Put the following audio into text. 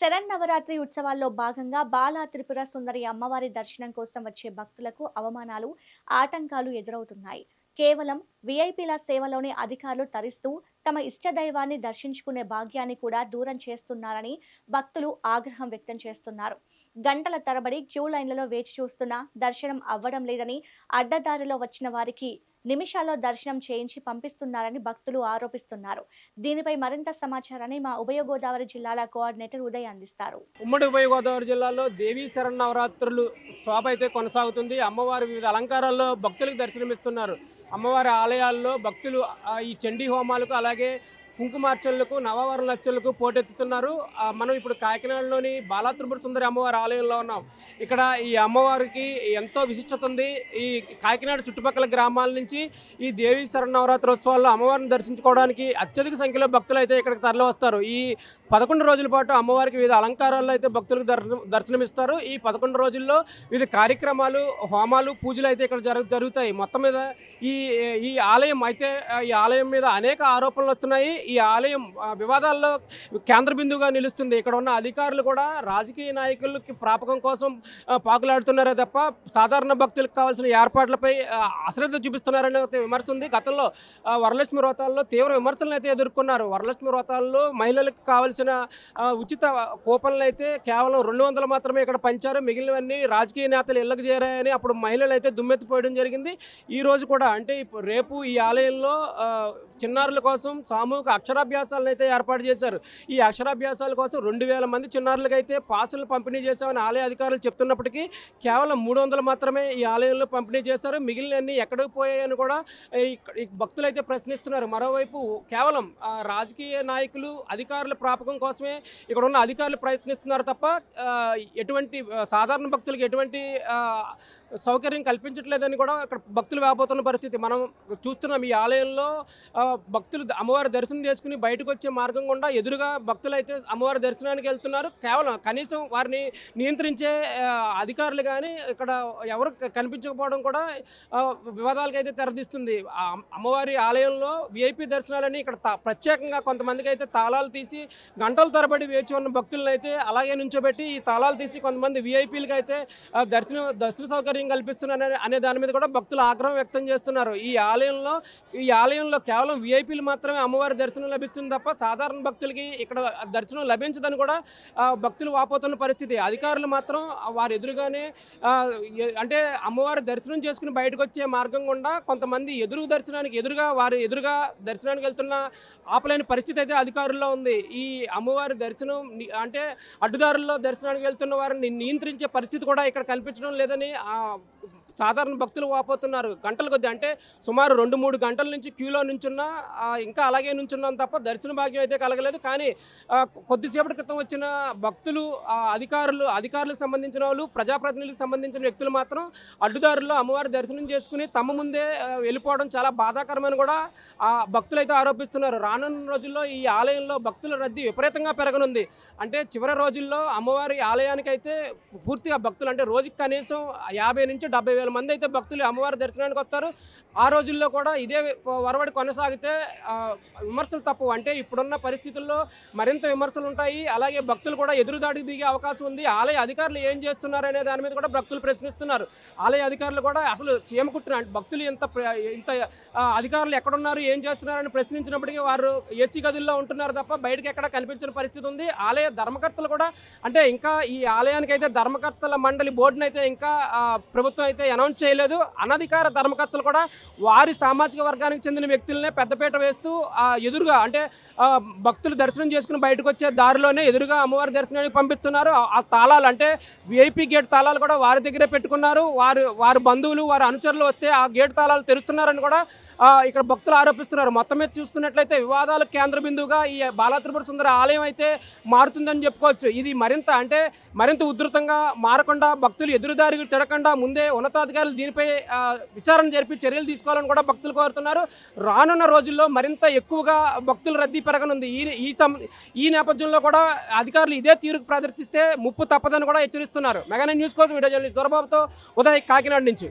శరన్నవరాత్రి ఉత్సవాల్లో భాగంగా బాలా త్రిపుర సుందరి అమ్మవారి దర్శనం కోసం వచ్చే భక్తులకు అవమానాలు ఆటంకాలు ఎదురవుతున్నాయి. కేవలం విఐపీల సేవలోని అధికారులు తరిస్తూ తమ ఇష్టదైవాన్ని దర్శించుకునే భాగ్యాన్ని కూడా దూరం చేస్తున్నారని భక్తులు ఆగ్రహం వ్యక్తం చేస్తున్నారు. గంటల తరబడి క్యూ లైన్లలో వేచి చూస్తున్నా దర్శనం అవ్వడం లేదని అడ్డదారిలో వచ్చిన వారికి నిమిషాల్లో దర్శనం చేయించి పంపిస్తున్నారని భక్తులు ఆరోపిస్తున్నారు. దీనిపై మరింత సమాచారాన్ని మా ఉభయ గోదావరి జిల్లాల కోఆర్డినేటర్ ఉదయ్ అందిస్తారు. ఉమ్మడి ఉభయ గోదావరి జిల్లాలో దేవీ శరన్నవరాత్రులు శోభ అయితే కొనసాగుతుంది. అమ్మవారి వివిధ అలంకారాల్లో భక్తులకు దర్శనమిస్తున్నారు. అమ్మవారి ఆలయాల్లో భక్తులు ఈ చండీ హోమాలకు అలాగే కుంకుమార్చనలకు నవవరణ లక్షలకు పోటెత్తుతున్నారు మనం ఇప్పుడు కాకినాడలోని బాలాత్రిపుర సుందరి అమ్మవారి ఆలయంలో ఉన్నాం. ఇక్కడ ఈ అమ్మవారికి ఎంతో విశిష్టత ఉంది. ఈ కాకినాడ చుట్టుపక్కల గ్రామాల నుంచి ఈ దేవి శరన్నవరాత్రి ఉత్సవాల్లో అమ్మవారిని దర్శించుకోవడానికి అత్యధిక సంఖ్యలో భక్తులు అయితే ఇక్కడికి తరలి వస్తారు. ఈ పదకొండు రోజుల పాటు అమ్మవారికి వివిధ అలంకారాల్లో అయితే భక్తులకు దర్శనం దర్శనమిస్తారు. ఈ పదకొండు రోజుల్లో వివిధ కార్యక్రమాలు హోమాలు పూజలు అయితే ఇక్కడ జరుగు జరుగుతాయి. మొత్తం మీద ఈ ఈ ఆలయం అయితే ఈ ఆలయం మీద అనేక ఆరోపణలు వస్తున్నాయి. ఈ ఆలయం వివాదాల్లో కేంద్ర బిందువుగా నిలుస్తుంది. ఇక్కడ ఉన్న అధికారులు కూడా రాజకీయ నాయకులకి ప్రాపకం కోసం పాకులాడుతున్నారే తప్ప సాధారణ భక్తులకు కావాల్సిన ఏర్పాట్లపై అశ్రద్ధ చూపిస్తున్నారనే విమర్శ ఉంది. గతంలో వరలక్ష్మి వ్రతాల్లో తీవ్ర విమర్శలను అయితే ఎదుర్కొన్నారు. వరలక్ష్మి వ్రతాల్లో మహిళలకు కావాల్సిన ఉచిత కూపన్లు అయితే కేవలం రెండు వందలు మాత్రమే ఇక్కడ పంచారు. మిగిలినవన్నీ రాజకీయ నేతలు ఇళ్ళకి చేరాయని అప్పుడు మహిళలు అయితే దుమ్మెత్తిపోయడం జరిగింది. ఈ రోజు కూడా అంటే ఇప్పుడు రేపు ఈ ఆలయంలో చిన్నారుల కోసం సామూహిక అక్షరాభ్యాసాలను అయితే ఏర్పాటు చేశారు. ఈ అక్షరాభ్యాసాల కోసం రెండు వేల మంది చిన్నారులకు అయితే పాసులు పంపిణీ చేశామని ఆలయ అధికారులు చెప్తున్నప్పటికీ కేవలం మూడు వందలు మాత్రమే ఈ ఆలయంలో పంపిణీ చేశారు. మిగిలినన్ని ఎక్కడికి పోయాయని కూడా ఈ భక్తులు అయితే ప్రశ్నిస్తున్నారు. మరోవైపు కేవలం రాజకీయ నాయకులు అధికారుల ప్రాపకం కోసమే ఇక్కడ ఉన్న అధికారులు ప్రయత్నిస్తున్నారు తప్ప ఎటువంటి సాధారణ భక్తులకు ఎటువంటి సౌకర్యం కల్పించట్లేదని కూడా ఇక్కడ భక్తులు వేపోతున్న పరిస్థితి మనం చూస్తున్నాం ఈ ఆలయంలో భక్తులు అమ్మవారి దర్శనం చేసుకుని బయటకు వచ్చే మార్గం గుండా ఎదురుగా భక్తులు అయితే అమ్మవారి దర్శనానికి వెళ్తున్నారు. కేవలం కనీసం వారిని నియంత్రించే అధికారులు కానీ ఇక్కడ ఎవరు కనిపించకపోవడం కూడా ఆ, వివాదాలకు అయితే తెరదీస్తుంది అమ్మవారి ఆలయంలో విఐపి దర్శనాలని ఇక్కడ ప్రత్యేకంగా కొంతమందికి అయితే తాళాలు తీసి గంటల తరబడి వేచి ఉన్న భక్తులను అయితే అలాగే నుంచోబెట్టి ఈ తాళాలు తీసి కొంతమంది విఐపీలకు అయితే దర్శనం దర్శన సౌకర్యం కల్పిస్తున్నారని అనే దాని మీద కూడా భక్తులు ఆగ్రహం వ్యక్తం చేస్తున్నారు. ఈ ఆలయంలో ఈ ఆలయంలో కేవలం విఐపీలు మాత్రమే అమ్మవారి దర్శనం లభిస్తుంది తప్ప సాధారణ భక్తులకి ఇక్కడ దర్శనం లభించదని కూడా భక్తులు వాపోతున్న పరిస్థితి. అధికారులు మాత్రం వారి ఎదురుగానే అంటే అమ్మవారి దర్శనం చేసుకుని బయటకు వచ్చే మార్గం గుండా కొంతమంది ఎదురు దర్శనానికి ఎదురుగా వారి ఎదురుగా దర్శనానికి వెళ్తున్న ఆపలేని పరిస్థితి అయితే అధికారుల్లో ఉంది. ఈ అమ్మవారి దర్శనం అంటే అడ్డుదారుల్లో దర్శనానికి వెళ్తున్న వారిని నియంత్రించే పరిస్థితి కూడా ఇక్కడ కల్పించడం లేదని సాధారణ భక్తులు వాపోతున్నారు. గంటల కొద్ది అంటే సుమారు రెండు మూడు గంటల నుంచి క్యూలో నుంచున్నా ఇంకా అలాగే నుంచున్నాం తప్ప దర్శన భాగ్యం అయితే కలగలేదు. కానీ కొద్దిసేపటి క్రితం వచ్చిన భక్తులు అధికారులు అధికారులకు సంబంధించిన వాళ్ళు ప్రజాప్రతినిధులకు సంబంధించిన వ్యక్తులు మాత్రం అడ్డుదారుల్లో అమ్మవారి దర్శనం చేసుకుని తమ ముందే వెళ్ళిపోవడం చాలా బాధాకరమని కూడా ఆ భక్తులు అయితే ఆరోపిస్తున్నారు. రానున్న రోజుల్లో ఈ ఆలయంలో భక్తుల రద్దీ విపరీతంగా పెరగనుంది. అంటే చివరి రోజుల్లో అమ్మవారి ఆలయానికి అయితే పూర్తిగా భక్తులు అంటే రోజుకి కనీసం యాభై నుంచి డెబ్బై వేల మంది అయితే భక్తులు అమ్మవారి దర్శనానికి వస్తారు. ఆ రోజుల్లో కూడా ఇదే వరవడి కొనసాగితే విమర్శలు తప్పు అంటే ఇప్పుడున్న పరిస్థితుల్లో మరింత విమర్శలు ఉంటాయి. అలాగే భక్తులు కూడా ఎదురుదాడికి దిగే అవకాశం ఉంది. ఆలయ అధికారులు ఏం చేస్తున్నారు అనే దాని మీద కూడా భక్తులు ప్రశ్నిస్తున్నారు. ఆలయ అధికారులు కూడా అసలు చీమకుట్టిన భక్తులు ఇంత ఇంత అధికారులు ఎక్కడున్నారు ఏం చేస్తున్నారని ప్రశ్నించినప్పటికీ వారు ఏసీ గదుల్లో ఉంటున్నారు తప్ప బయటకు ఎక్కడ కనిపించిన పరిస్థితి ఉంది. ఆలయ ధర్మకర్తలు కూడా అంటే ఇంకా ఈ ఆలయానికి అయితే ధర్మకర్తల మండలి బోర్డునైతే ఇంకా ప్రభుత్వం అయితే అనౌన్స్ చేయలేదు. అనధికార ధర్మకర్తలు కూడా వారి సామాజిక వర్గానికి చెందిన వ్యక్తులనే పెద్దపీట వేస్తూ ఎదురుగా అంటే భక్తులు దర్శనం చేసుకుని బయటకు వచ్చే దారిలోనే ఎదురుగా అమ్మవారి దర్శనానికి పంపిస్తున్నారు. ఆ- తాళాలు అంటే విఐపి గేట్ తాళాలు కూడా వారి దగ్గరే పెట్టుకున్నారు. వారు వారి బంధువులు వారి అనుచరులు వస్తే ఆ గేట్ తాళాలు తెరుస్తున్నారని కూడా ఇక్కడ భక్తులు ఆరోపిస్తున్నారు. మొత్తం మీద చూసుకున్నట్లయితే వివాదాల కేంద్ర బిందువుగా ఈ బాలాత్రిపుర సుందర ఆలయం అయితే మారుతుందని చెప్పుకోవచ్చు. ఇది మరింత అంటే మరింత ఉధృతంగా మారకుండా భక్తులు ఎదురుదారి తిరగకుండా ముందే ఉన్నత ఉన్నతాధికారులు దీనిపై విచారణ జరిపి చర్యలు తీసుకోవాలని కూడా భక్తులు కోరుతున్నారు. రానున్న రోజుల్లో మరింత ఎక్కువగా భక్తుల రద్దీ పెరగనుంది. ఈ ఈ సం ఈ నేపథ్యంలో కూడా అధికారులు ఇదే తీరుకు ప్రదర్శిస్తే ముప్పు తప్పదని కూడా హెచ్చరిస్తున్నారు. మెగానే న్యూస్ కోసం వీడియో జర్నలిస్ట్ దొరబాబుతో ఉదయ్ కాకినాడ నుంచి.